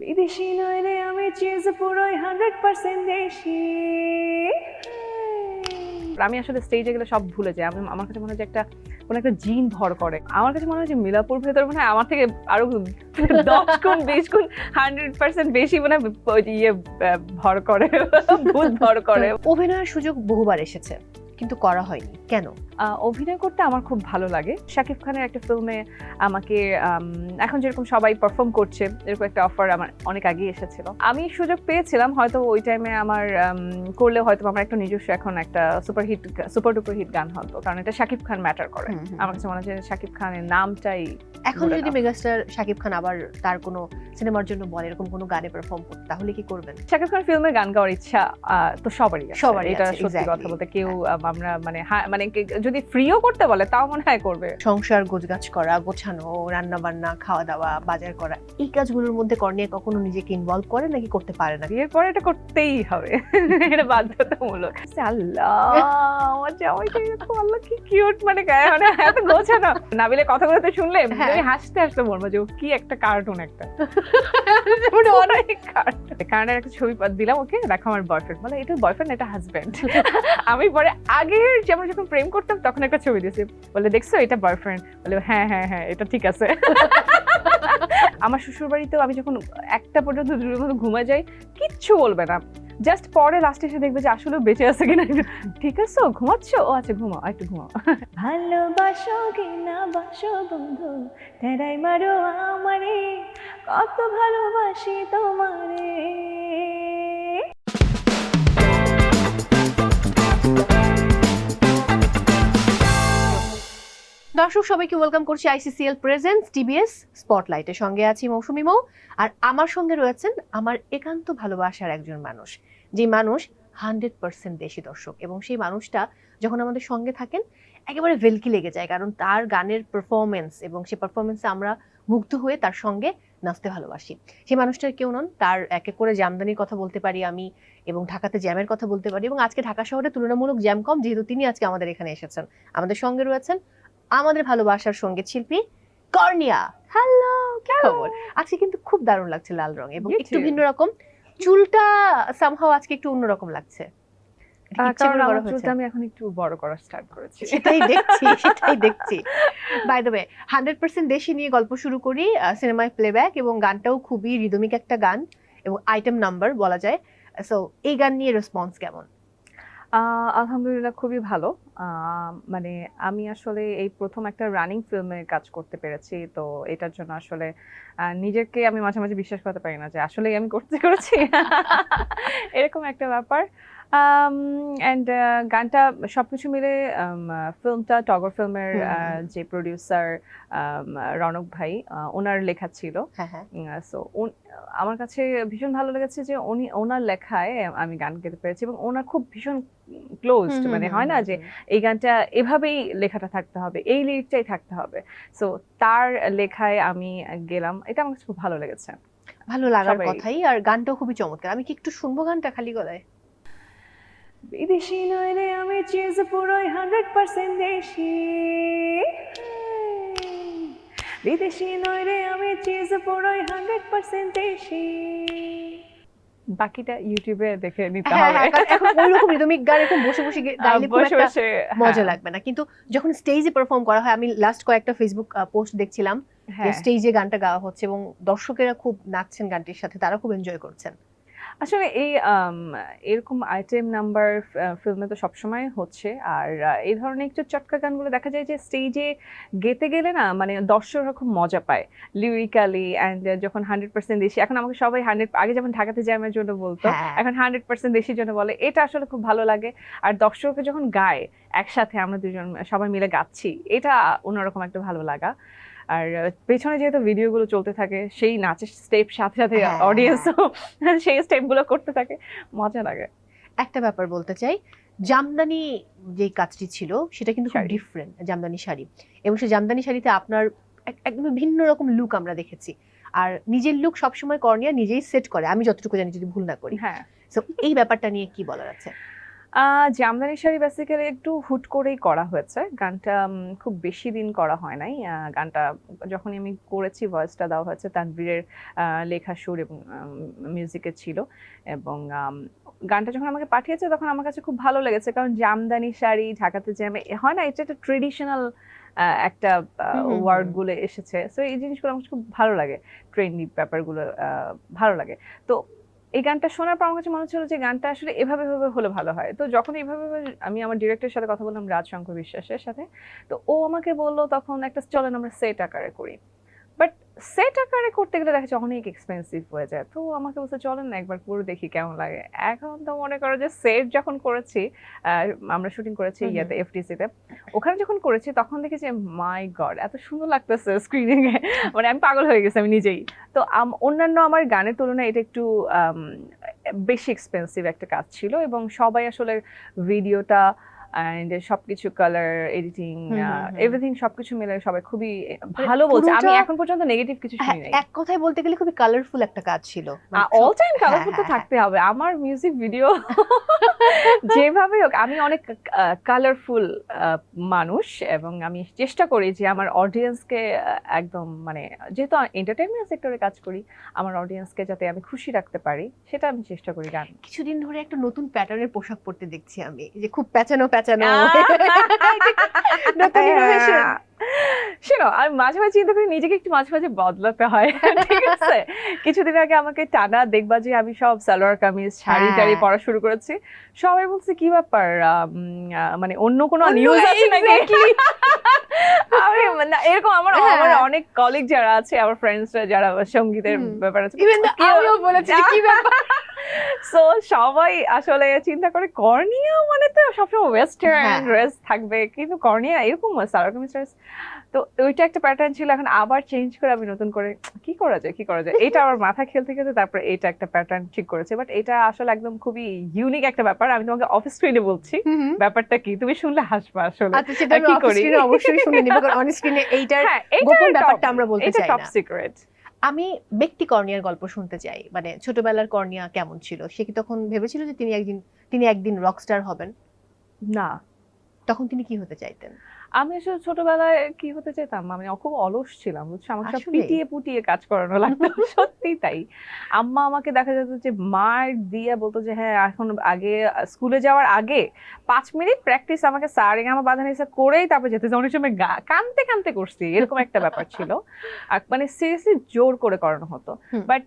বিদেশি নয় রে আমি চিজ পুরোই হান্ড্রেড পার্সেন্ট দেশি। আমি আসলে স্টেজে গেলে সব ভুলে যাই। আমি আমার কাছে মনে হয় যে একটা কোনো একটা জিন ভর করে। আমার কাছে মনে হয় যে মিলাপুর ভেতর মনে হয় আমার থেকে আরও দশ গুণ বিশ গুণ হান্ড্রেড পার্সেন্ট বেশি মনে হয় ইয়ে ভর করে। ভুল ভর করে। অভিনয়ের সুযোগ বহুবার এসেছে কিন্তু করা হয়নি। কেন? অভিনয় করতে আমার খুব ভালো লাগে। শাকিব খানের একটা ফিল্মে আমাকে এখন যেরকম সবাই পারফর্ম করছে এরকম একটা অফার আমার অনেক আগে এসেছিল। আমি সুযোগ পেয়েছিলাম হয়তো ওই টাইমে আমার করলে হয়তো আমার একটা নিজস্ব এখন একটা super hit super duper hit গান হতো কারণ এটা শাকিব খান ম্যাটার করে। আমার কাছে মনে হয় শাকিব খানের নামটাই এখন যদি মেগাস্টার শাকিব খান আবার তার কোনো সিনেমার জন্য বলে এরকম কোনো গানে পারফর্ম করতে তাহলে কি করবেন? শাকিব খান ফিল্মে গান গাওয়ার ইচ্ছা আহ, তো সবারই সবারই এটা সত্যি কথা বলতে কেউ আমরা মানে মানে যদি ফ্রিও করতে বলে তাও মনে হয় করবে। সংসার গোছগাছ করা গোছানো রান্না বান্না খাওয়া দাওয়া বাজার করা এই কাজগুলোর মধ্যে কর্নিয়া কখনো নিজেকে ইনভলভ করে নাকি করতে পারে না? বিয়ের পরে এটা করতেই হবে। এটা বাধ্যতামূলক। আল্লাহ আমার জামাইটা এরকম আল্লাহ কি কিউট মানে গায়ে মানে এত গোছানো। নাবিলে কথাগুলো তো শুনলে হ্যাঁ। তুমি হাসতে হাসতে বলব যে ও কি একটা কার্টুন একটা। মানে অনেক কার্টুন কানাডার একটা ছবি দিলাম ওকে দেখো আমার বয়ফ্রেন্ড বলে এটা বয়ফ্রেন্ড এটা হাজব্যান্ড আমি পরে আগে যেমন যখন প্রেম করতাম তখন একটা ছবি দিয়েছি। বলে, দেখছ, এটা বয়ফ্রেন্ড বলে হ্যাঁ হ্যাঁ হ্যাঁ এটা ঠিক আছে। আমার শ্বশুর বাড়িতেও আমি যখন একটা পর্যন্ত দুটোর মতো ঘুমা যাই, কিচ্ছু বলবে না। জাস্ট পরে লাস্টে এসে দেখবে যে আসলে বেঁচে আছে কিনা। ঠিক আছে? ঘুমাচ্ছ? ও আচ্ছা ঘুমাও একটু ঘুমাও। ভালোবাসো কি না বাসো বন্ধু? তেরাই মারো আমারে। কত ভালোবাসি তোমারে। দর্শক, সবাইকে ওয়েলকাম করছি আইসিসিএল প্রেজেন্স টিবিএস স্পটলাইটের সঙ্গে আছি মৌসুমি মৌ, আর আমার সঙ্গে রয়েছেন আমার একান্ত ভালোবাসার একজন মানুষ, যে মানুষ হান্ড্রেড পার্সেন্ট দেশি দর্শক। এবং সেই মানুষটা যখন আমাদের সঙ্গে থাকেন, একেবারে ভেলকি লেগে যায়, কারণ তার গানের পারফরমেন্স এবং সেই পারফরমেন্সে আমরা মুগ্ধ হয়ে তার সঙ্গে নাচতে ভালোবাসি। সেই মানুষটার কেউ নন, তার এক এক করে জামদানির কথা বলতে পারি আমি এবং ঢাকাতে জ্যামের কথা বলতে পারি এবং আজকে ঢাকা শহরে তুলনামূলক জ্যাম কম, যেহেতু তিনি আজকে আমাদের এখানে এসেছেন। আমাদের সঙ্গে রয়েছেন আমাদের ভালোবাসার সংগীত শিল্পী কর্নিয়া। হ্যালো খবর? আজকে কিন্তু খুব দারুণ লাগছে লাল রং এবং একটু ভিন্ন রকম। চুলটা সামহাও আজকে একটু অন্যরকম লাগছে। আমি এখন একটু বড় করা স্টার্ট করেছি। সেটাই দেখছি সেটাই দেখছি। By the way hundred percent desi নিয়ে গল্প শুরু করি সিনেমায় প্লেব্যাক এবং গানটাও খুবই রিদমিক একটা গান এবং আইটেম নাম্বার বলা যায়। সো এই গান নিয়ে রেসপন্স কেমন? আহ, আলহামদুলিল্লাহ খুবই ভালো। মানে আমি আসলে এই প্রথম একটা রানিং ফিল্মে কাজ করতে পেরেছি। তো এটার জন্য আসলে আহ, নিজেকে আমি মাঝে মাঝে বিশ্বাস করতে পারি না যে আসলেই আমি করতে করেছি এরকম একটা ব্যাপার। অ্যান্ড গানটা সবকিছু মিলে ফিল্মটা টগর ফিল্মের। যে প্রডিউসার রনক ভাই আহ, ওনার লেখা ছিল। হ্যাঁ হ্যাঁ। সো আমার কাছে ভীষণ ভালো লেগেছে যে উনি ওনার লেখায় আমি গান গেতে পেরেছি এবং ওনার খুব ভীষণ ক্লোজড হুম, মানে হয় না যে। এই গানটা এভাবেই লেখাটা থাকতে হবে এই লিরিকটাই থাকতে হবে। সো তার লেখায় আমি গেলাম এটা আমার কাছে খুব ভালো লেগেছে। ভালো লাগার কথাই আর গানটাও খুবই চমৎকার। আমি কি একটু শুনব গানটা খালি গলায়? বিদেশি নয় রে আমি চিজ পুরোই হান্ড্রেড পার্সেন্ট দেশি। বিদেশি নয় রে আমি চিজ পুরোই হান্ড্রেড পার্সেন্ট দেশি। বাকিটা ইউটিউবে দেখে নিতে হ্যাঁ, হবে। হ্যাঁ, এখন ওইরকম রিদমিক গান এরকম বসে বসে গাইলে খুব একটা মজা হ্যাঁ, লাগবে না। কিন্তু যখন স্টেজে পারফর্ম করা হয় আমি লাস্ট কয়েকটা ফেসবুক পোস্ট দেখছিলাম। স্টেজে গানটা গাওয়া হচ্ছে এবং দর্শকেরা খুব নাচছেন গানটির সাথে তারা খুব এনজয় করছেন। আসলে এই এরকম আইটেম নাম্বার ফিল্মে তো সবসময় হচ্ছে। আর এই ধরনের একটু চটকা গানগুলো দেখা যায় যে স্টেজে গেতে গেলে না মানে দর্শকরা খুব মজা পায়। লিরিক্যালি অ্যান্ড যখন হান্ড্রেড পার্সেন্ট দেশি এখন আমাকে সবাই হান্ড্রেড আগে যেমন ঢাকাতে জ্যামের জন্য বলতো হ্যাঁ। এখন হান্ড্রেড পার্সেন্ট দেশির জন্য বলে। এটা আসলে খুব ভালো লাগে। আর দর্শককে যখন গায় একসাথে আমরা দুজন সবাই মিলে গাচ্ছি এটা অন্যরকম একটা ভালো লাগা। আর পেছনে যেহেতু ভিডিওগুলো চলতে থাকে সেই নাচের স্টেপ সাথে সাথে হ্যাঁ, অডিয়েন্সও সেই স্টেপগুলো করতে থাকে। মজা লাগে। একটা ব্যাপার বলতে চাই জামদানি যে কাজটি ছিল সেটা কিন্তু খুব ডিফারেন্ট জামদানি শাড়ি। এবং সেই জামদানি শাড়িতে আপনার একদম ভিন্ন রকম লুক আমরা দেখেছি। আর নিজের লুক সবসময় কর্নিয়া নিজেই সেট করে আমি যতটুকু জানি যদি ভুল না করি। হ্যাঁ। সো এই ব্যাপারটা নিয়ে কি বলার আছে? জামদানি শাড়ি বেসিক্যালি একটু হুট করেই করা হয়েছে। গানটা খুব বেশি দিন করা হয় নাই। গানটা যখন আমি করেছি ভয়েসটা দেওয়া হয়েছে তানভীরের আহ, লেখা সুর এবং মিউজিকে ছিল। এবং গানটা যখন আমাকে পাঠিয়েছে তখন আমার কাছে খুব ভালো লেগেছে। কারণ জামদানি শাড়ি ঢাকাতে যে আমি হয় না এটা একটা ট্রেডিশনাল একটা ওয়ার্ডগুলো এসেছে। সো এই জিনিসগুলো আমার খুব ভালো লাগে। ট্রেন্ডি ব্যাপারগুলো ভালো লাগে। তো এই গানটা শোনার পর আমার কাছে মনে হচ্ছিল যে গানটা আসলে এভাবে এভাবে হলে ভালো হয়। তো যখন এইভাবে আমি আমার ডিরেক্টরের সাথে কথা বললাম, রাজশঙ্কর বিশ্বাসের সাথে, তো ও আমাকে বলল তখন একটা, চলেন আমরা সেট আকারে করি। সেট আকারে করতে গেলে দেখা যাচ্ছে অনেক এক্সপেন্সিভ হয়ে যায়। তো আমাকে বলছে চলেন না একবার পুরো দেখি কেমন লাগে। এখন তো মনে করো যে সেট যখন করেছি আমরা শুটিং করেছি। ইয়াতে এফটিসিতে ওখানে যখন করেছি তখন দেখেছি মাই গড এত সুন্দর লাগতেছে স্ক্রিনিং এ। মানে আমি পাগল হয়ে গেছি আমি নিজেই। তো আম- অন্যান্য আমার গানের তুলনায় এটা একটু বেশি এক্সপেন্সিভ একটা কাজ ছিল এবং সবাই আসলে ভিডিওটা অ্যান্ড সবকিছু কালার এডিটিং। এভরিথিং সবকিছু মিলে সবাই খুবই ভালো বলছে। আমি এখন পর্যন্ত নেগেটিভ কিছু হ্যাঁ, শুনি নাই। এক কথায় বলতে গেলে খুবই কালারফুল একটা কাজ ছিল। মানে অল টাইম হ্যাঁ, কালারফুল তো হ্যাঁ, থাকতে হবে। আমার মিউজিক ভিডিও যেভাবে হোক আমি অনেক কালারফুল মানুষ এবং আমি চেষ্টা করি যে আমার অডিয়েন্সকে একদম মানে যেহেতু এন্টারটেনমেন্ট সেক্টরে কাজ করি আমার অডিয়েন্সকে যাতে আমি খুশি রাখতে পারি সেটা আমি চেষ্টা করি গান। কিছুদিন ধরে একটা নতুন প্যাটার্নের পোশাক পরতে দেখছি আমি। যে খুব প্যাচানো প্যাচানো নতুন innovation। শোনো আমি মাঝে মাঝে চিন্তা করি নিজেকে একটু মাঝে মাঝে বদলাতে হয় ঠিক আছে? কিছুদিন আগে আমাকে টানা দেখবা যে আমি সব সালোয়ার কামিজ শাড়ি হ্যাঁ। টাড়ি পরা শুরু করেছি। সবাই বলছে কি ব্যাপার? মানে অন্য কোনো নিউজ আছে নাকি? আমি না, এরকম আমার হ্যাঁ। আমার অনেক কলিগ যারা আছে আমার ফ্রেন্ডসরা যারা সঙ্গীতের ব্যাপার আছে আমিও বলেছি কি ব্যাপার? সো সবাই আসলে চিন্তা করে কর্নিয়া মানে তো সবসময় ওয়েস্টার্ন হ্যাঁ। ড্রেস থাকবে কিন্তু কর্নিয়া এরকম কামিজ dress। তো ওইটা একটা প্যাটার্ন ছিল এখন আবার চেঞ্জ করে আমি নতুন করে কি করা যায় কি করা যায় এটা আমার মাথা খেলতে খেলতে তারপরে এটা একটা প্যাটার্ন ঠিক করেছে বাট এটা আসলে একদম খুবই ইউনিক একটা ব্যাপার আমি তোমাকে অফিস স্ক্রিনে বলছি। ব্যাপারটা কি তুমি শুনলে হাসবা আসলে আচ্ছা সেটা কি করি? অবশ্যই শুনে নিব কারণ অন স্ক্রিনে এইটার হ্যাঁ এটা গোপন ব্যাপারটা আমরা বলতে চাই এটা টপ সিক্রেট আমি ব্যক্তি কর্নিয়ার গল্প শুনতে চাই। মানে ছোটবেলার কর্নিয়া কেমন ছিল? সে কি তখন ভেবেছিল যে তিনি একদিন তিনি একদিন রকস্টার হবেন? না। তখন তিনি কি হতে চাইতেন? আমি আসলে ছোটবেলায় কি হতে চাইতাম? আমি খুব অলস ছিলাম বুঝছ? আমাকে সব পিটিয়ে পুটিয়ে কাজ করানো লাগতো সত্যি তাই। আম্মা আমাকে দেখা যেত যে মার দিয়ে বলতো যে হ্যাঁ এখন আগে স্কুলে যাওয়ার আগে পাঁচ মিনিট প্র্যাকটিস আমাকে সারে আমার বাধা নিষেধ করেই তারপর যেতে অনেক সময় কানতে কানতে করছি এরকম একটা ব্যাপার ছিল। আর মানে সিরিয়াসলি জোর করে করানো হতো। বাট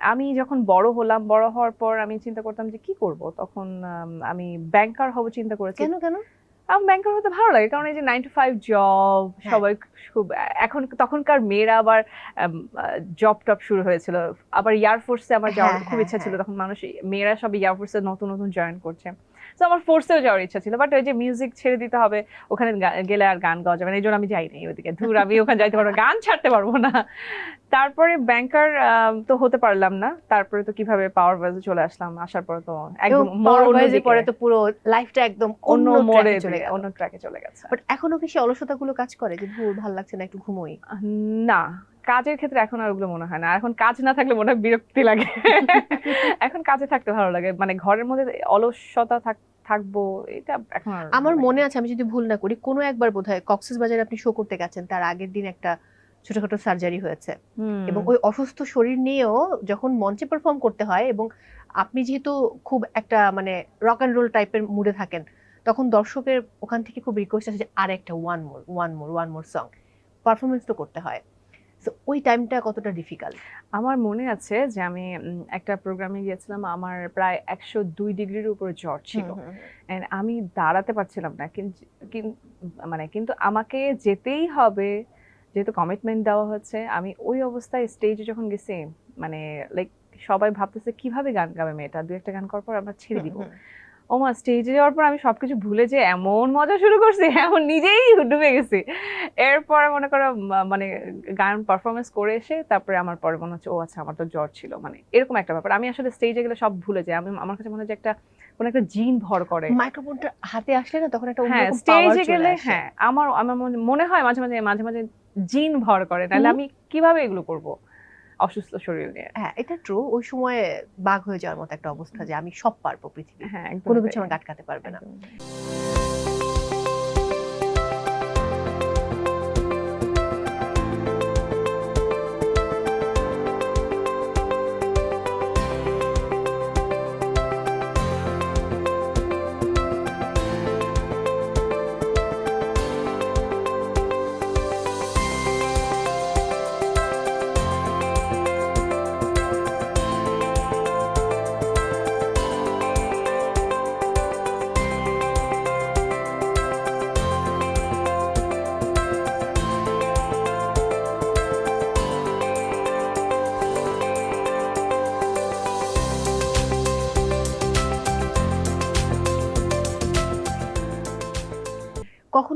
আমি যখন বড় হলাম বড় হওয়ার পর আমি চিন্তা করতাম যে কি করব? তখন um, আমি ব্যাংকার হব চিন্তা করেছি। কেন কেন? আমার ব্যাংকার হতে ভালো লাগে। কারণ এই যে নাইন টু ফাইভ জব। সবাই খুব এখন তখনকার মেয়েরা আবার জব টপ শুরু হয়েছিল। আবার এয়ারফোর্সে আমার যাওয়ার হ্যাঁ, খুব হ্যাঁ, ইচ্ছা ছিল। হ্যাঁ। তখন মানুষ মেয়েরা সব এয়ারফোর্সে নতুন নতুন জয়েন করছে। তো আমার ফোর্সেও যাওয়ার ইচ্ছা ছিল। বাট ওই যে মিউজিক ছেড়ে দিতে হবে ওখানে গেলে আর গান গাওয়া যাবে না। এই জন্য আমি যাই নাই ওইদিকে। ধুর আমি ওখানে যাইতে পারব গান ছাড়তে পারব না। তারপরে ব্যাংকার তো হতে পারলাম না। তারপরে তো কীভাবে পাওয়ার বাজে চলে আসলাম আসার পর তো একদম পরে তো পুরো লাইফটা একদম অন্য মোড়ে চলে গেল। অন্য ট্র্যাকে চলে গেছে। বাট এখনও কি সেই অলসতাগুলো কাজ করে? যে ভুল ভালো লাগছে না একটু ঘুমোই। না কাজের ক্ষেত্রে এখন আর ওগুলো মনে হয় না। এখন কাজ না থাকলে মনে হয় বিরক্তি লাগে। এখন কাজে থাকতে ভালো লাগে। মানে ঘরের মধ্যে অলসতা থাক- থাকব এটা এখন আমার মনে আছে আমি যদি ভুল না করি কোনো একবার বোধহয় কক্সেস বাজারে আপনি শো করতে গেছেন তার আগের দিন একটা ছোটখাটো সার্জারি হয়েছে। এবং ওই অসুস্থ শরীর নিয়েও যখন মঞ্চে পারফর্ম করতে হয় এবং আপনি যেহেতু খুব একটা মানে রক অ্যান্ড রোল টাইপের মুডে থাকেন তখন দর্শকের ওখান থেকে খুব রিকোয়েস্ট আছে যে আর একটা one more one more one more song performance তো করতে হয়। ওই টাইমটা কতটা ডিফিকাল্ট আমার মনে আছে যে আমি একটা প্রোগ্রামে গিয়েছিলাম আমার প্রায় একশো দুই ডিগ্রির উপরে জ্বর ছিল। আমি দাঁড়াতে পারছিলাম না কিন্তু মানে কিন্তু আমাকে যেতেই হবে। যেহেতু কমিটমেন্ট দেওয়া হচ্ছে, আমি ওই অবস্থায় স্টেজে যখন গেছি মানে লাইক সবাই ভাবতেছে, কীভাবে গান গাবে মেয়েটা? দু একটা গান করার পর আমরা ছেড়ে দিব। ও মা স্টেজে যাওয়ার পর আমি সবকিছু ভুলে যে এমন মজা শুরু করছি এমন নিজেই ডুবে গেছি। এরপর মনে করো মানে গান পারফরমেন্স করে এসে তারপরে আমার পরে মনে হচ্ছে ও আচ্ছা আমার তো জ্বর ছিল। মানে এরকম একটা ব্যাপার। আমি আসলে স্টেজে গেলে সব ভুলে যাই। আমি আমার কাছে মনে হয় যে একটা কোনো একটা জিন ভর করে। মাইক্রোফোনটা হাতে আসলে না তখন একটা হ্যাঁ স্টেজে গেলে হ্যাঁ আমার আমার মনে- মনে হয় মাঝে মাঝে মাঝে মাঝে জিন ভর করে। তাহলে আমি কীভাবে এগুলো করব? অসুস্থ শরীর নিয়ে। হ্যাঁ এটা ট্রু ওই সময়ে বাঘ হয়ে যাওয়ার মতো একটা অবস্থা যে আমি সব পারব পৃথিবী হ্যাঁ কোনো কিছু আমাকে আটকাতে পারবে না।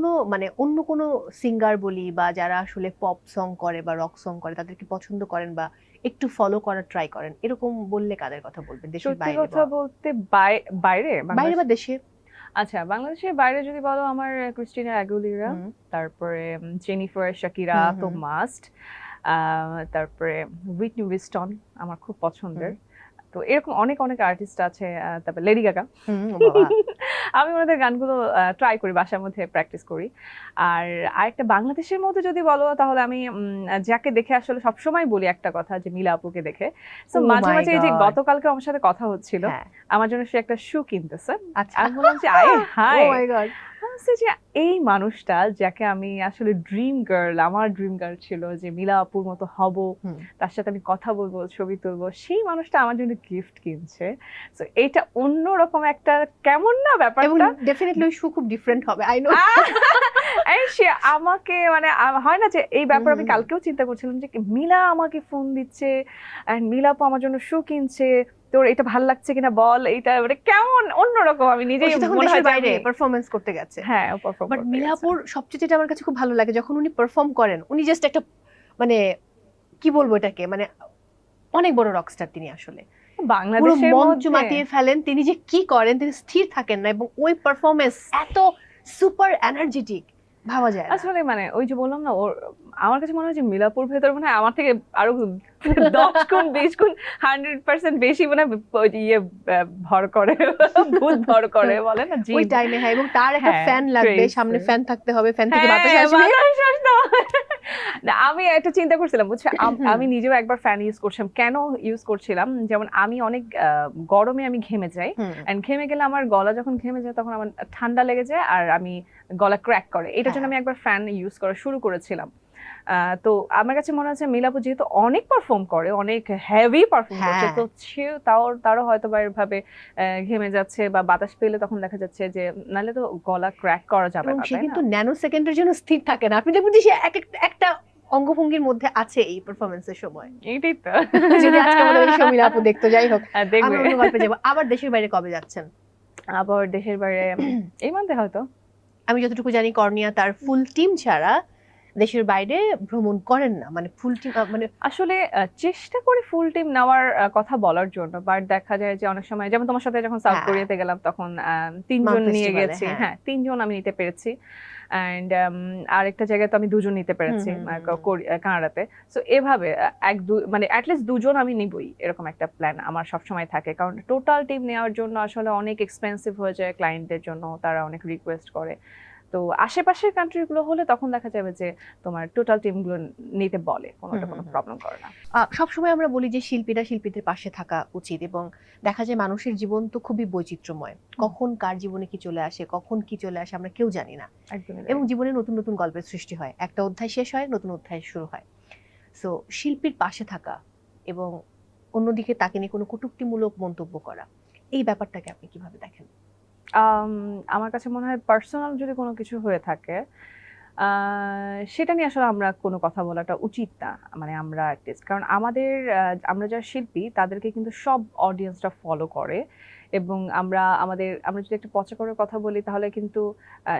কখনো মানে অন্য কোনো সিঙ্গার বলি বা যারা আসলে পপ সং করে বা রক সং করে তাদেরকে পছন্দ করেন বা একটু ফলো করার ট্রাই করেন? এরকম বললে কাদের কথা বলবেন? দেশের বাইরে কথা বলতে বাইরে? বাইরে বা দেশে? আচ্ছা বাংলাদেশের বাইরে যদি বলো আমার ক্রিস্টিনা অ্যাগুলিরা তারপরে জেনিফার শাকিরা তো। মাস্ট তারপরে উইটনি উইস্টন আমার খুব পছন্দের। তো এরকম অনেক অনেক আর্টিস্ট আছে তারপর লেডি গাগা আমি ওনাদের গানগুলো ট্রাই করি বাসার মধ্যে প্র্যাকটিস করি। আর আরেকটা বাংলাদেশের মধ্যে যদি বলো তাহলে আমি যাকে দেখে আসলে সবসময় বলি একটা কথা যে মিলা আপুকে দেখে। তো Oh মাঝে মাঝে এই যে গতকালকে আমার সাথে কথা হচ্ছিল হ্যাঁ, আমার জন্য সে একটা শু কিনতেছে। আচ্ছা। আমি বললাম যে আয় হাই বলছে যে এই মানুষটা যাকে আমি আসলে ড্রিম গার্ল আমার ড্রিম গার্ল ছিল যে মিলা আপুর মতো হব তার সাথে আমি কথা বলব ছবি তুলবো সেই মানুষটা আমার জন্য গিফট কিনছে। তো এটা অন্যরকম একটা কেমন না ব্যাপারটা? ডেফিনেটলি ওই শু খুব ডিফারেন্ট হবে আই নো সে আমাকে মানে হয় না যে এই ব্যাপার আমি কালকেও চিন্তা করছিলাম যে মিলা আমাকে ফোন দিচ্ছে and মিলা আপু আমার জন্য শু কিনছে। তোর এটা ভালো লাগছে কিনা বল এটা মানে কেমন? অন্যরকম আমি নিজেই মনে হয় বাইরে পারফরমেন্স করতে গেছে। হ্যাঁ perform বাট মিলাপুর সবচেয়ে যেটা আমার কাছে খুব ভালো লাগে যখন উনি পারফর্ম করেন উনি জাস্ট একটা মানে কি বলব এটাকে? মানে অনেক বড় রকস্টার তিনি আসলে। বাংলাদেশের মঞ্চ মাতিয়ে ফেলেন তিনি যে কি করেন তিনি স্থির থাকেন না এবং ওই পারফরমেন্স এত সুপার এনার্জেটিক ভাবা যায় আসলে মানে ওই যে বললাম না, ওর, আমার কাছে মনে হয় যে মিলাপুর ভেতর মানে আমার থেকে আরও দশ গুণ বিশ গুণ হান্ড্রেড পার্সেন্ট বেশি মানে ইয়ে ভর করে ভূত ভর করে বলে না ওই টাইমে হ্যাঁ এবং তার একটা ফ্যান লাগবে সামনে ফ্যান থাকতে হবে ফ্যান থেকে হ্যাঁ, বাতাস আসবে। না, আমি একটা চিন্তা করছিলাম বুঝছ আমি নিজেও একবার ফ্যান ইউজ করছিলাম। কেন ইউজ করছিলাম? যেমন আমি অনেক গরমে আমি ঘেমে যাই ঘেমে গেলে আমার গলা যখন ঘেমে যায় তখন আমার ঠান্ডা লেগে যায় আর আমি গলা ক্র্যাক করে। এটার জন্য হ্যাঁ। আমি একবার ফ্যান ইউজ করা শুরু করেছিলাম। তো আমার কাছে মনে হচ্ছে মিলাপু যেহেতু অনেক পারফর্ম করে অনেক হেভি পারফর্ম করছে হ্যাঁ। তো সেও তাও তারও হয়তো বা এভাবে ঘেমে যাচ্ছে বা বাতাস পেলে তখন দেখা যাচ্ছে যে নাহলে তো গলা ক্র্যাক করা যাবে না সে কিন্তু? ন্যানো সেকেন্ডের জন্য স্থির থাকে না। আপনি দেখবেন যে সে এক এক- একটা অঙ্গভঙ্গির মধ্যে আছে এই পারফরমেন্সের সময়। এইটাই তো। যদি আজকে আমাদের শমিলা আপু দেখতে যাই হোক। আমরা গল্পে যাব। আবার দেশের বাইরে কবে যাচ্ছেন? আবার দেশের বাইরে এই মান্থে হয়তো। আমি যতটুকু জানি কর্নিয়া তার ফুল টিম ছাড়া দেশের বাইরে ভ্রমণ করেন না মানে ফুল টিম মানে আসলে চেষ্টা করি ফুল টিম নেওয়ার কথা বলার জন্য বাট দেখা যায় যে অনেক সময় যেমন তোমার সাথে যখন সাউথ হ্যাঁ। কোরিয়াতে গেলাম তখন তিনজন নিয়ে গেছি। হ্যাঁ। হ্যাঁ তিনজন আমি নিতে পেরেছি। অ্যান্ড আরেকটা জায়গায় তো আমি দুজন নিতে পেরেছি কানাডাতে। সো এভাবে এক দু মানে অ্যাটলিস্ট দুজন আমি নিবই এরকম একটা প্ল্যান আমার সবসময় থাকে। কারণ টোটাল টিম নেওয়ার জন্য আসলে অনেক এক্সপেন্সিভ হয়ে যায় ক্লায়েন্টদের জন্য তারা অনেক রিকোয়েস্ট করে। তো আশেপাশের কান্ট্রিগুলো হলে তখন দেখা যাবে যে তোমার টোটাল টিমগুলো নিতে বলে কোনোটা কোনো। প্রবলেম করে না। সবসময় আমরা বলি যে শিল্পীরা শিল্পীদের পাশে থাকা উচিত এবং দেখা যায় মানুষের জীবন তো খুবই বৈচিত্র্যময়। কখন কার জীবনে কি চলে আসে কখন কি চলে আসে আমরা কেউ জানি না। এবং জীবনে নতুন নতুন গল্পের সৃষ্টি হয়। একটা অধ্যায় শেষ হয় নতুন অধ্যায় শুরু হয়। সো শিল্পীর পাশে থাকা এবং অন্যদিকে তাকে নিয়ে কোনো কটূক্তিমূলক মন্তব্য করা এই ব্যাপারটাকে আপনি কীভাবে দেখেন? আমার কাছে মনে হয় পার্সোনাল যদি কোনো কিছু হয়ে থাকে আহ, সেটা নিয়ে আসলে আমরা কোনো কথা বলাটা উচিত না মানে আমরা আর্টিস্ট কারণ আমাদের আমরা যারা শিল্পী তাদেরকে কিন্তু সব অডিয়েন্সটা ফলো করে এবং আমরা আমাদের আমরা যদি একটা পচা করে কথা বলি তাহলে কিন্তু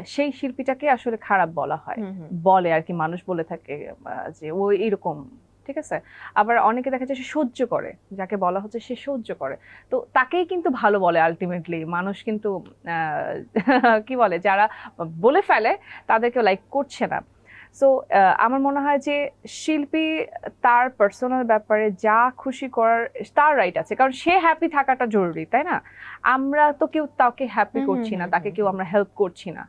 সেই শিল্পীটাকে আসলে খারাপ বলা হয়। বলে আর কি মানুষ বলে থাকে যে ও এইরকম ঠিক আছে? আবার অনেকে দেখা যায় সে সহ্য করে যাকে বলা হচ্ছে সে সহ্য করে। তো তাকেই কিন্তু ভালো বলে আলটিমেটলি মানুষ কিন্তু কি বলে যারা বলে ফেলে তাদেরকে লাইক করছে না। সো আমার মনে হয় যে শিল্পী তার পার্সোনাল ব্যাপারে যা খুশি করার তার রাইট আছে। কারণ সে হ্যাপি থাকাটা জরুরি তাই না? আমরা তো কেউ তাকে হ্যাপি করছি না তাকে কেউ আমরা হেল্প করছি না।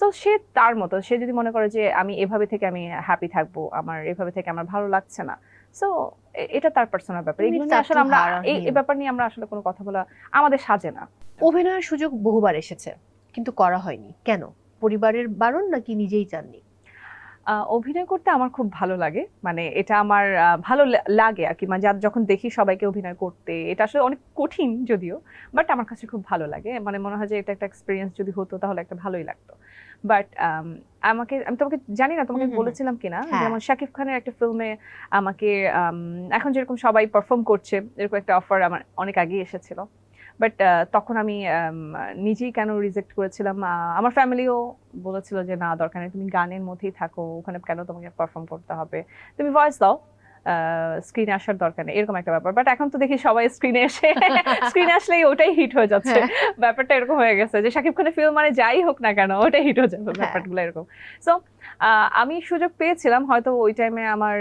সো সে তার মতো সে যদি মনে করে যে আমি এভাবে থেকে আমি হ্যাপি থাকব আমার এভাবে থেকে আমার ভালো লাগছে না। সো এটা তার পার্সোনাল ব্যাপার। এই আসলে আমরা এই ব্যাপার নিয়ে আমরা আসলে কোনো কথা বলা আমাদের সাজে না। অভিনয়ের সুযোগ বহুবার এসেছে কিন্তু করা হয়নি। কেন? পরিবারের বারণ নাকি নিজেই চাননি? অভিনয় করতে আমার খুব ভালো লাগে। মানে এটা আমার ভালো লাগে আর কি। মানে যা- যখন দেখি সবাইকে অভিনয় করতে এটা আসলে অনেক কঠিন যদিও বাট আমার কাছে খুব ভালো লাগে। মানে মনে হয় যে এটা একটা এক্সপিরিয়েন্স যদি হতো তাহলে একটা ভালোই লাগতো। বাট আমাকে আমি তোমাকে জানি না তোমাকে। বলেছিলাম কিনা হ্যাঁ। যেমন শাকিব খানের একটা ফিল্মে আমাকে আম, এখন যেরকম সবাই পারফর্ম করছে এরকম একটা অফার আমার অনেক আগে এসেছিল। বাট তখন আমি নিজেই কেন রিজেক্ট করেছিলাম আমার ফ্যামিলিও বলেছিল যে, না, দরকার নেই, তুমি গানের মধ্যেই থাকো, ওখানে কেন তোমাকে পারফর্ম করতে হবে? তুমি ভয়েস দাও। স্ক্রিনে আসার দরকার নেই এরকম একটা ব্যাপার। বাট এখন তো দেখি সবাই স্ক্রিনে এসে স্ক্রিনে আসলেই ওটাই হিট হয়ে যাচ্ছে। হ্যাঁ। ব্যাপারটা এরকম হয়ে গেছে যে শাকিব খানের ফিল্ম মানে যাই হোক না কেন ওটাই হিট হয়ে যাবে হ্যাঁ। ব্যাপারগুলো এরকম। সো আমি সুযোগ পেয়েছিলাম হয়তো ওই টাইমে আমার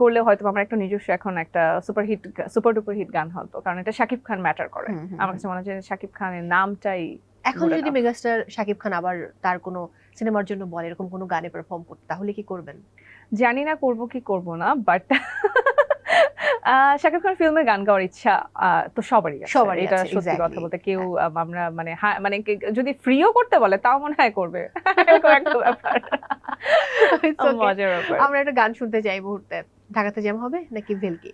করলে হয়তো আমার একটা নিজস্ব এখন একটা super hit super duper hit গান হতো। কারণ এটা শাকিব খান ম্যাটার করে। আমার কাছে মনে হয় যে শাকিব খানের নামটাই এখন যদি মেগাস্টার শাকিব খান আবার তার কোনো সিনেমার জন্য বলে এরকম কোনো গানে পারফর্ম করতে তাহলে কি করবেন? জানি না করব কি করব না বাট শাকিব খান ফিল্মে গান গাওয়ার ইচ্ছা তো সবারই সবারই এটা সত্যি কথা বলতে কেউ আমরা মানে মানে যদি ফ্রিও করতে বলে তাও মনে হয় করবে। আমরা একটা গান শুনতে চাই মুহূর্তে। ঢাকাতে জ্যাম হবে নাকি ভেলকি?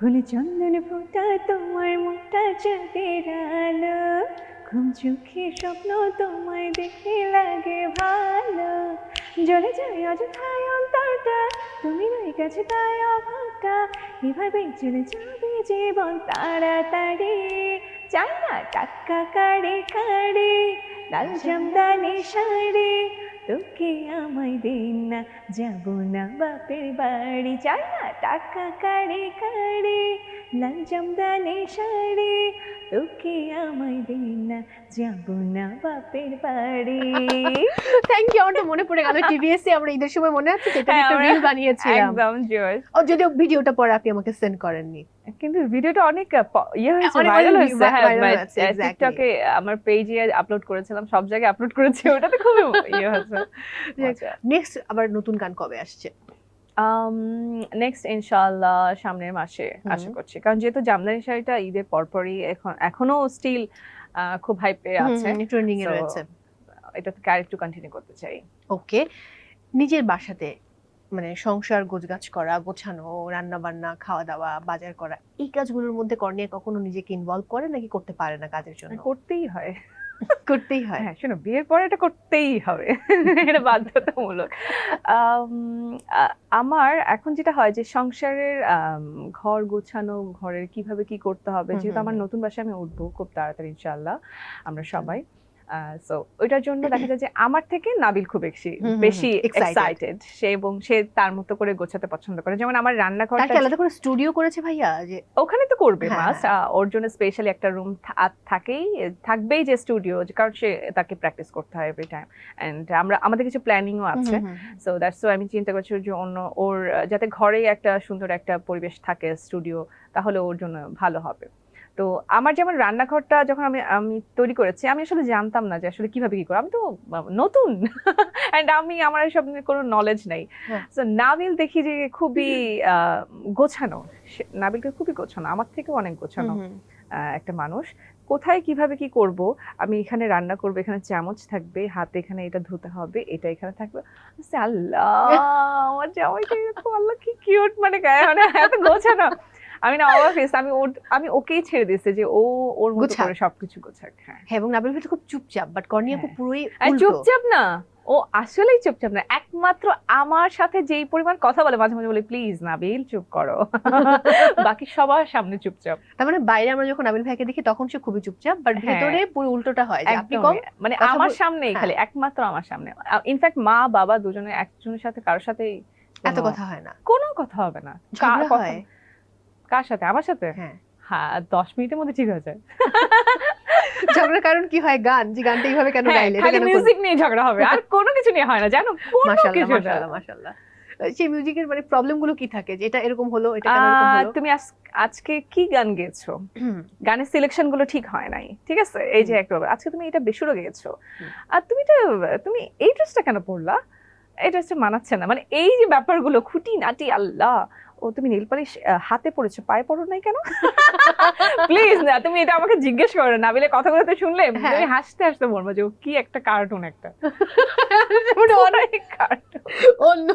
ভুলে চন্দন ফোটা তোমার মুখটা চাঁদের আলো ঘুম চোখে স্বপ্ন তোমায় দেখে লাগে ভালো। জ্বলে যায় অযথায় অন্তরটা তুমি রয়ে গেছে তাই অভাবটা। এভাবে চলে যাবে জীবন তাড়াতাড়ি। চাই না টাকা কাড়ে কাড়ে লাল জামদানি শাড়ি। তোকে আমায় দিন না যাব না বাপের বাড়ি। চাই না টাকা কাড়ে কাড়ে লাল জামদানি শাড়ি তোকে আমায় দিন না যাব না বাপের বাড়ি থ্যাংক ইউ আমার তো মনে পড়ে গেল টিভিএস এ আমরা ঈদের সময় মনে আছে হ্যাঁ, একটা রিল বানিয়েছিলাম একদম জোর ও যদিও ভিডিওটা পরে আপনি আমাকে সেন্ড করেননি কিন্তু ভিডিওটা অনেক ইয়ে হয়েছে ভাইরাল হয়েছে হ্যাঁ. টিকটকে আমার পেজে আপলোড করেছিলাম সব জায়গায় আপলোড করেছি ওটাতে খুবই ইয়ে হয়েছে। নেক্সট আবার নতুন গান কবে আসছে? নেক্সট ইনশাআল্লাহ সামনের মাসে আশা করছি। কারণ যেহেতু জামদানি শাড়িটা ঈদের পরপরই এখন এখনও স্টিল খুব হাইপে আছে। ট্রেন্ডিং এ রয়েছে। এটা ক্যারেক্ট একটু কন্টিনিউ করতে চাই। ওকে নিজের বাসাতে মানে সংসার গোছগাছ করা গোছানো রান্না বান্না খাওয়া দাওয়া বাজার করা এই কাজগুলোর মধ্যে কর্নিয়া কখনো নিজেকে ইনভলভ করে নাকি করতে পারে না কাজের জন্য? করতেই হয়। করতেই হয়। হ্যাঁ শোনো বিয়ের পরে এটা করতেই হবে। এটা বাধ্যতামূলক। আম, আমার এখন যেটা হয় যে সংসারের ঘর গোছানো ঘরের কীভাবে কি করতে হবে যেহেতু আমার নতুন বাসায় আমি উঠবো খুব তাড়াতাড়ি ইনশাল্লাহ আমরা সবাই। সো ওইটার জন্য দেখা যায় যে আমার থেকে নাবিল খুব বেশি বেশি এক্সাইটেড সে এবং সে তার মতো করে গোছাতে পছন্দ করে। যেমন আমার রান্নাঘরটা আলাদা করে স্টুডিও করেছে ভাইয়া? যে ওখানে তো করবে হ্যাঁ, মাস ওর জন্য স্পেশালি একটা রুম থাকেই থাকবেই যে স্টুডিও কারণ সে তাকে প্র্যাকটিস করতে হয় এভরি টাইম এন্ড আমরা আমাদের কিছু প্ল্যানিংও আছে। সো দ্যাটস সো আমি চিন্তা করছি যে অন্য ওর যাতে ঘরেই একটা সুন্দর একটা পরিবেশ থাকে স্টুডিও তাহলে ওর জন্য ভালো হবে। তো আমার যেমন রান্নাঘরটা যখন আমি আমি তৈরি করেছি আমি আসলে জানতাম না যে আসলে কীভাবে কি করে। আমি তো নতুন। অ্যান্ড আমি আমার এসব কোনো নলেজ নেই। হ্যাঁ। সো নাবিল দেখি যে খুবই গোছানো। নাবিলকে খুবই গোছানো। আমার থেকেও অনেক গোছানো একটা মানুষ। কোথায় কীভাবে কি করব? আমি এখানে রান্না করব এখানে চামচ থাকবে হাতে এখানে এটা ধুতে হবে এটা এখানে থাকবে। আল্লাহ! আমার জামাইটা আল্লাহ কি কিউট মানে গায়ে মানে এত গোছানো। আমি না অবাক হয়েছি আমি ওর আমি ওকেই ছেড়ে দিয়েছি যে ও ওর মতো করে সবকিছু গোছাক হ্যাঁ। হ্যাঁ এবং নাবিল ভাই খুব চুপচাপ বাট কর্নিয়া খুব হ্যাঁ। পুরোই চুপচাপ না। ও আসলেই চুপচাপ না। একমাত্র আমার সাথে যেই পরিমাণ কথা বলে মাঝে মাঝে বলে প্লিজ নাবিল চুপ করো। বাকি সবার সামনে চুপচাপ। তার মানে বাইরে আমরা যখন নাবিল ভাইকে দেখি তখন সে খুবই চুপচাপ বাট হ্যাঁ। ভেতরে পুরো উল্টোটা হয় আপনি কম মানে আমার সামনেই। খালি একমাত্র আমার সামনে। ইনফ্যাক্ট মা বাবা দুজনে একজনের সাথে কারোর সাথেই এত কথা হয় না। কোনো কথা হবে না। ঝগড়া হয়। কার সাথে? আমার সাথে? হ্যাঁ। হ্যাঁ দশ মিনিটের মধ্যে ঠিক হয়ে যায়। ঝগড়ার কারণ কি হয়? গান যে গানটা এইভাবে কেন হ্যাঁ, গাইলে? খালি মিউজিক নিয়ে ঝগড়া হবে। আর কোনো কিছু নিয়ে হয় না। জানো কোনো মাশাআল্লাহ সেই মিউজিকের মানে প্রবলেমগুলো কি থাকে? যে এটা এরকম হলো এটা কেন এরকম হলো? তুমি আজকে কি গান গেয়েছো? গানের সিলেকশনগুলো ঠিক হয় নাই। ঠিক আছে? এই যে একটা ব্যাপার। আজকে তুমি এটা বেসুরো গেয়েছো। আর তুমি এটা তুমি এই ড্রেসটা কেন পরলা? এই ড্রেসটা মানাচ্ছে না। মানে এই যে ব্যাপারগুলো খুঁটি নাটি আল্লাহ! ও তুমি নীল পালিশ হাতে পড়েছো পায়ে পড়ো নাই কেন? প্লিজ না তুমি এটা আমাকে জিজ্ঞেস করো না নাবিলে কথাগুলো তো শুনলে হ্যাঁ। তুমি হাসতে হাসতে বলব যে ও কি একটা কার্টুন একটা। মানে অনেক কার্টুন অন্য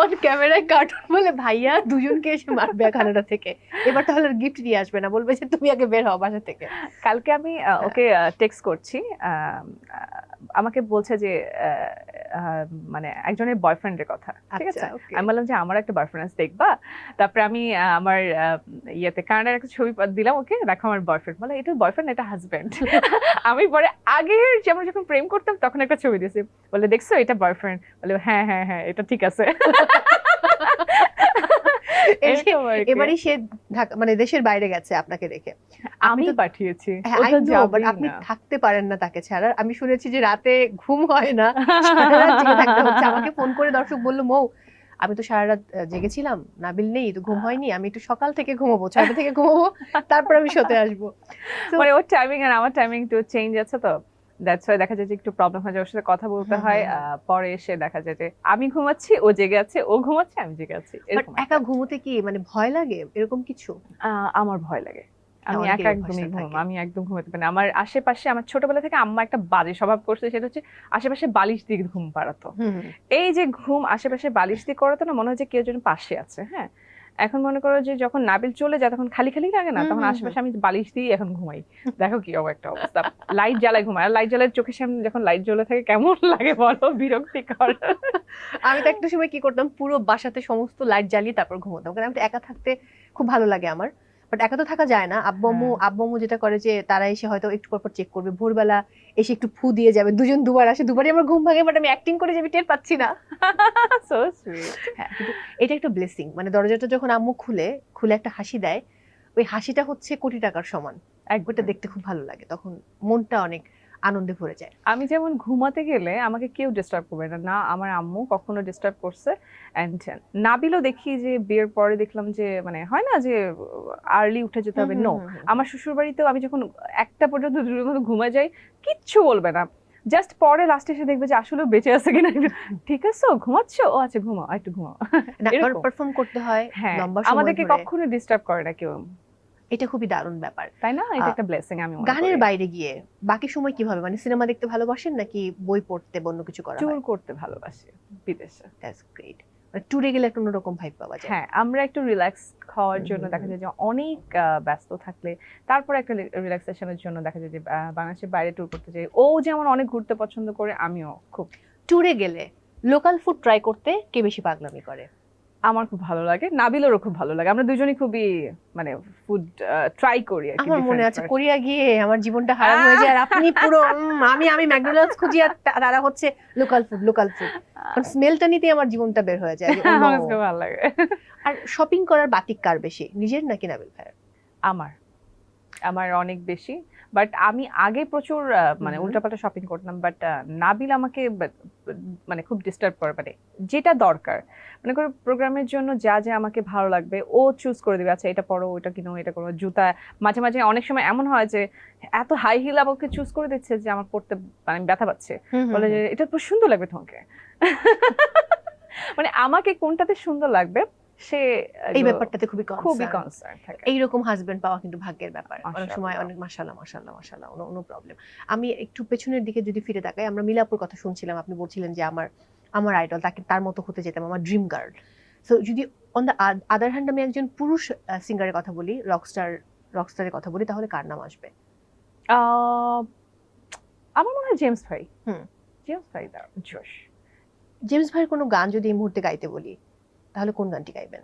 অন ক্যামেরায় কার্টুন বলে ভাইয়া দুজনকে এসে মারবে কানাডা থেকে। এবার তাহলে গিফট নিয়ে আসবে না বলবে যে তুমি আগে বের হও বাসা থেকে। কালকে আমি ওকে টেক্সট করছি আমাকে বলছে যে মানে একজনের বয়ফ্রেন্ডের কথা ঠিক আছে? আচ্ছা আমি বললাম যে আমার একটা বয়ফ্রেন্ড আছে দেখবা? তারপরে আমি আমার ইয়েতে কানাডার একটা ছবি দিলাম ওকে দেখো আমার বয়ফ্রেন্ড বলে এটা বয়ফ্রেন্ড এটা হাজব্যান্ড আমি পরে আগে যেমন যখন প্রেম করতাম তখন একটা ছবি দিয়েছি। বলে দেখছ এটা বয়ফ্রেন্ড বলে হ্যাঁ হ্যাঁ হ্যাঁ এটা ঠিক আছে. সে ঢাকা মানে দেশের বাইরে গেছে আপনাকে রেখে আমি তো- পাঠিয়েছি। হ্যাঁ তো আপনি থাকতে পারেন না তাকে ছাড়া। আমি শুনেছি যে রাতে ঘুম হয় না আমাকে ফোন করে দর্শক বলল মৌ আমি তো সারা রাত জেগেছিলাম নাবিল নেই তো ঘুম হয়নি আমি একটু সকাল থেকে ঘুমাবো ছয়টা থেকে ঘুমাবো তারপর আমি শোতে আসব। তো- মানে ওর টাইমিং আর আমার টাইমিং একটু চেঞ্জ আছে তো? দ্যাটস ওয়াই দেখা যায় যে একটু প্রবলেম হয় ওর সাথে কথা বলতে হয়। পরে এসে দেখা যায় যে আমি ঘুমাচ্ছি ও জেগে আছে ও ঘুমাচ্ছে আমি জেগে আছি এরকম একা ঘুমোতে কি মানে ভয় লাগে? এরকম কিছু? আমার ভয় লাগে। আমি একা একদমই ঘুম আমি একদম ঘুমাতে পারি আমার আশেপাশে আমার ছোটবেলা থেকে আম্মা একটা বাজে স্বভাব করছে সেটা হচ্ছে আশেপাশে বালিশ দিয়ে ঘুম পাড়াতো। এই যে ঘুম আশেপাশে বালিশ দিয়ে করাতো না মনে হয় যে কেউ যেন পাশে আছে হ্যাঁ? এখন মনে করো যে যখন নাবিল চলে যায় তখন খালি খালি লাগে না? তখন আশেপাশে আমি বালিশ দিয়ে এখন ঘুমাই। দেখো কি একটা অবস্থা। লাইট জ্বালায় ঘুমায়। আর লাইট জ্বালায় চোখের সামনে যখন লাইট জ্বলে থাকে কেমন লাগে বলো? বিরক্তিকর। আমি তো একটা সময় কি করতাম পুরো বাসাতে সমস্ত লাইট জ্বালিয়ে তারপর ঘুমাতাম। কারণ আমি একা থাকতে খুব ভালো লাগে আমার। বাট একা তো থাকা যায় না। আব্বু আম্মু হ্যাঁ। আব্বু আম্মু যেটা করে যে তারা এসে হয়তো একটু পর পর চেক করবে। ভোরবেলা এসে একটু ফু দিয়ে যাবে। দুজন দুবার আসে দুবারই আমার ঘুম ভাঙে বাট আমি অ্যাক্টিং করে যাবি টের পাচ্ছি না। সো সুইট হ্যাঁ এটা একটা ব্লেসিং মানে দরজাটা যখন আম্মু খুলে খুলে একটা হাসি দেয় ওই হাসিটা হচ্ছে কোটি টাকার সমান। একবারটা দেখতে খুব ভালো লাগে। তখন মনটা অনেক আনন্দে ভরে যায়। আমি যেমন ঘুমাতে গেলে আমাকে কেউ ডিস্টার্ব করবে না। না আমার আম্মু কখনো ডিস্টার্ব করছে। অ্যান্ড নাবিলও দেখি যে বিয়ের পরে দেখলাম যে মানে হয় না যে আর্লি উঠে যেতে হবে। নো আমার শ্বশুর বাড়িতেও আমি যখন একটা পর্যন্ত দুটোর মতো ঘুমা যাই কিচ্ছু বলবে না। জাস্ট পরে লাস্টে এসে দেখবে যে আসলে বেঁচে আছে কিনা। ঠিক আছে? ঘুমাচ্ছ? ও আচ্ছা ঘুমাও একটু ঘুমাও। পারফর্ম করতে হয় হ্যাঁ আমাদেরকে। কখনো ডিস্টার্ব করে না কেউ। এটা খুবই দারুণ ব্যাপার। তাই না? এটা একটা ব্লেসিং আমি গানের বাইরে গিয়ে বাকি সময় কীভাবে মানে সিনেমা দেখতে ভালোবাসেন নাকি বই পড়তে অন্য কিছু করা ট্যুর করতে ভালোবাসি বিদেশে। দ্যাটস গ্রেট ট্যুরে গেলে একটা অন্যরকম ভাইব পাওয়া যায়। হ্যাঁ আমরা একটু রিল্যাক্স খাওয়ার জন্য দেখা যায় যে অনেক ব্যস্ত থাকলে তারপর একটা রিল্যাক্সেশনের জন্য দেখা যায় যে বাংলাদেশের বাইরে ট্যুর করতে যাই। ও যেমন অনেক ঘুরতে পছন্দ করে আমিও খুব। ট্যুরে গেলে লোকাল ফুড ট্রাই করতে কে বেশি পাগলামি করে? আমার খুব ভালো লাগে নাবিলেরও খুব ভালো লাগে। আমরা দুজনেই খুবই মানে ফুড ট্রাই করি আর কি আমার মনে আছে কোরিয়া গিয়ে আমার জীবনটা হারাম হয়ে যায় আর আপনি পুরো আমি আমি ম্যাকডোনাল্ডস খুঁজি আর তারা হচ্ছে লোকাল ফুড লোকাল ফুড কারণ স্মেলটা নিতে আমার জীবনটা বের হয়ে যায়। আমার খুব ভালো লাগে। আর শপিং করার বাতিক কার বেশি নিজের নাকি নাবিল ভাইয়ের? আমার। আমার অনেক বেশি। বাট আমি আগে প্রচুর মানে উল্টাপাল্টা শপিং করতাম বাট নাবিল আমাকে মানে খুব ডিস্টার্ব করে মানে যেটা দরকার। মানে করে প্রোগ্রামের জন্য যা যা আমাকে ভালো লাগবে ও চুজ করে দেবে আচ্ছা এটা পরো ওটা কিনো এটা করো জুতা। মাঝে মাঝে অনেক সময় এমন হয় যে এত হাই হিল আমাকে চুজ করে দিচ্ছে যে আমার পড়তে মানে ব্যথা পাচ্ছে। বলে যে এটা খুব সুন্দর লাগবে তোমাকে। মানে আমাকে কোনটাতে সুন্দর লাগবে সে এই ব্যাপারটাতে খুবই খুবই কনসার্ন থাকে। এইরকম হাজবেন্ড পাওয়া কিন্তু ভাগ্যের ব্যাপার। অনেক সময় অনেক মাসাল্লাহ মাসাল্লাহ মাসাল্লাহ কোনো প্রবলেম আমি একটু পেছনের দিকে যদি ফিরে তাকাই আমরা মিলাপুর কথা শুনছিলাম আপনি বলছিলেন যে আমার আমার আইডল তাকে তার মতো হতে যেতাম আমার ড্রিম গার্ল সো যদি অন দ্য আদার হ্যান্ড আমি একজন পুরুষ সিঙ্গারের কথা বলি রকস্টার রকস্টারের কথা বলি তাহলে কার নাম আসবে? আমার মনে হয় জেমস ভাই। হুম। জেমস ভাই জোশ। জেমস ভাইয়ের কোনো গান যদি এই মুহূর্তে গাইতে বলি তাহলে কোন গানটি গাইবেন?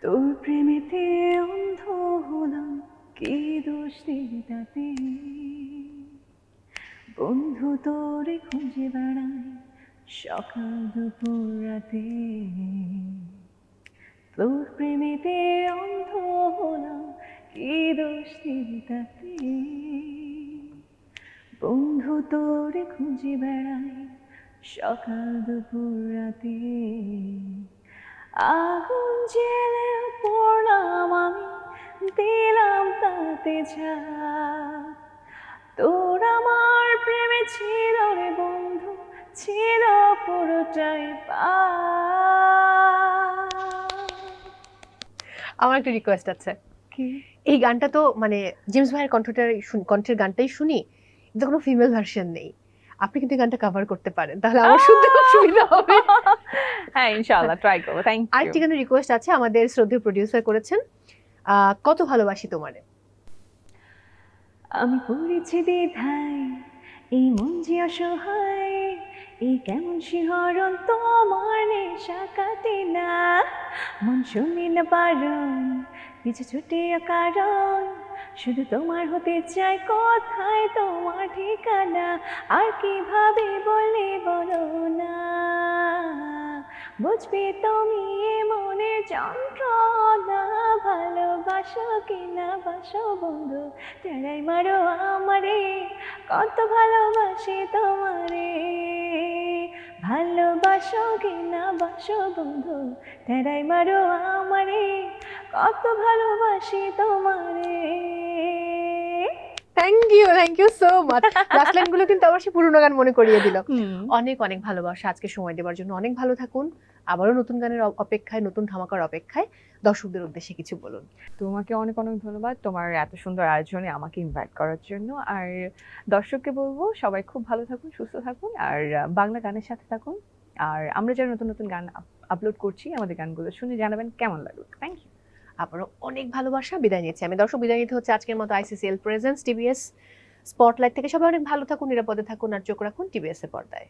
তোর প্রেমেতে অন্ধ হলাম, কি দোষ বন্ধু তোরে খুঁজে বেড়াই সকাল দুপুর রাতে। তোর প্রেমেতে অন্ধ হলাম, কি দোষ তাতে? তোরে খুঁজে বেড়াই সকাল দুপুর রাতে আগুন জেলে পড়লাম আমি দিলাম তাতে যা তোর আমার প্রেমে ছিল রে বন্ধু ছিল পুরোটাই পা আমার একটা রিকোয়েস্ট আছে। কি? এই গানটা তো মানে জেমস ভাইয়ের কণ্ঠটার কণ্ঠের গানটাই শুনি কিন্তু কোনো ফিমেল ভার্সন নেই। আপনি কিন্তু গানটা কভার করতে পারেন। তাহলে আমার শুনতে খুব সুবিধা হবে। হ্যাঁ ইনশাআল্লাহ ট্রাই করব থ্যাংক আরেকটি ইউ গানের রিকোয়েস্ট আছে আমাদের শ্রদ্ধেয় প্রোডিউসার করেছেন কত ভালোবাসি তোমারে? আমি পড়েছি দ্বিধায় এই মন যে অসহায় এই কেমন শিহরণ তোমার নেশা কাটে না। মন শুনি না পারণ পিছু ছুটে কারণ শুধু তোমার হতে চাই কোথায় তোমার ঠিকানা, আর কীভাবে বলে বলো না? বুঝবে তুমি এ মনের যন্ত্রণা, ভালোবাসো কিনা বাসো বন্ধু? টেরাই মারো আমারে, কত ভালোবাসি তোমারে। ভালোবাসো কিনা বাসো বন্ধু টেরাই মারো আমারে কত ভালোবাসি তোমারে। Thank you thank you so much last লাইনগুলো কিন্তু আবার সে পুরোনো গান মনে করিয়ে দিল। অনেক অনেক ভালোবাসা আজকে সময় দেওয়ার জন্য। অনেক ভালো থাকুন। আবারও নতুন গানের অপেক্ষায় নতুন ধামাকার অপেক্ষায় দর্শকদের উদ্দেশ্যে কিছু বলুন। তোমাকে অনেক অনেক ধন্যবাদ তোমার এত সুন্দর আয়োজনে আমাকে ইনভাইট করার জন্য। আর দর্শককে বলব সবাই খুব ভালো থাকুন সুস্থ থাকুন। আর বাংলা গানের সাথে থাকুন। আর আমরা যারা নতুন নতুন গান আপলোড করছি, আমাদের গানগুলো শুনে জানাবেন কেমন লাগল। থ্যাংক ইউ আবারও অনেক ভালোবাসা, বিদায় নিচ্ছি আমি। দর্শক, বিদায় নিতে হচ্ছে আজকের মতো আইসিসিএল প্রেজেন্স টিভিএস স্পটলাইট থেকে। সবাই অনেক ভালো থাকুন, নিরাপদে থাকুন আর চোখ রাখুন টিভিএস এর পর্দায়।